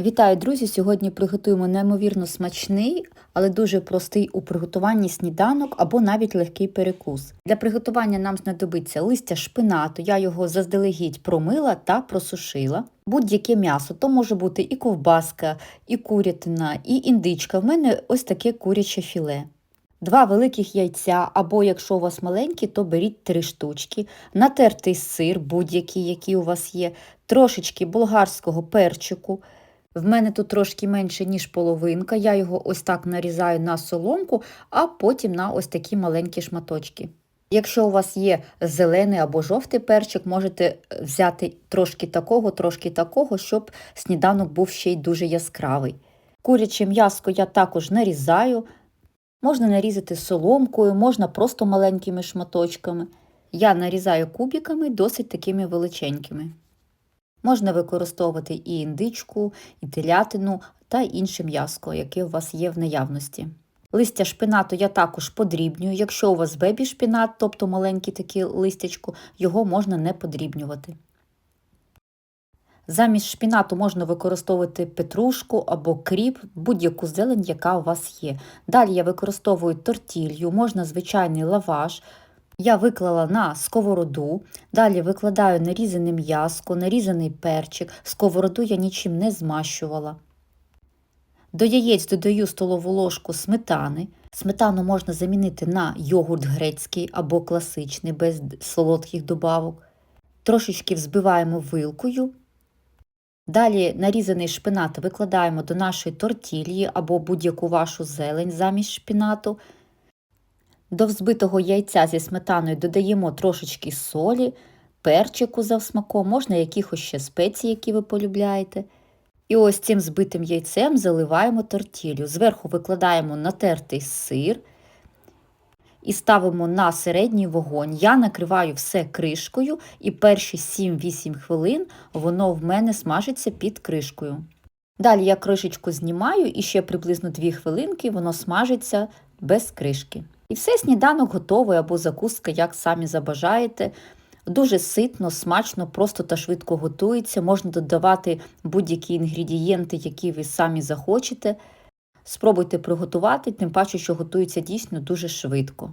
Вітаю, друзі! Сьогодні приготуємо неймовірно смачний, але дуже простий у приготуванні сніданок або навіть легкий перекус. Для приготування нам знадобиться листя шпинату, я його заздалегідь промила та просушила. Будь-яке м'ясо, то може бути і ковбаска, і курятина, і індичка. В мене ось таке куряче філе. Два великих яйця, або якщо у вас маленькі, то беріть три штучки, натертий сир, будь-який, який у вас є, трошечки болгарського перчику. В мене тут трошки менше, ніж половинка. Я його ось так нарізаю на соломку, а потім на ось такі маленькі шматочки. Якщо у вас є зелений або жовтий перчик, можете взяти трошки такого, трошки такого, щоб сніданок був ще й дуже яскравий. Куряче м'яско я також нарізаю. Можна нарізати соломкою, можна просто маленькими шматочками. Я нарізаю кубиками досить такими величенькими. Можна використовувати і індичку, і телятину та інше м'яско, яке у вас є в наявності. Листя шпинату я також подрібнюю. Якщо у вас бебі шпинат, тобто маленький такий листячко, його можна не подрібнювати. Замість шпінату можна використовувати петрушку або кріп, будь-яку зелень, яка у вас є. Далі я використовую тортілью, можна звичайний лаваш. Я виклала на сковороду, далі викладаю нарізане м'яско, нарізаний перчик, сковороду я нічим не змащувала. До яєць додаю столову ложку сметани. Сметану можна замінити на йогурт грецький або класичний, без солодких добавок. Трошечки взбиваємо вилкою. Далі нарізаний шпинат викладаємо до нашої тортілії або будь-яку вашу зелень замість шпинату. До взбитого яйця зі сметаною додаємо трошечки солі, перчику за смаком, можна якихось ще спецій, які ви полюбляєте. І ось цим збитим яйцем заливаємо тортілю. Зверху викладаємо натертий сир і ставимо на середній вогонь. Я накриваю все кришкою, і перші 7-8 хвилин воно в мене смажиться під кришкою. Далі я кришечку знімаю і ще приблизно 2 хвилинки воно смажиться без кришки. І все, сніданок готовий або закуска, як самі забажаєте. Дуже ситно, смачно, просто та швидко готується. Можна додавати будь-які інгредієнти, які ви самі захочете. Спробуйте приготувати, тим паче, що готується дійсно дуже швидко.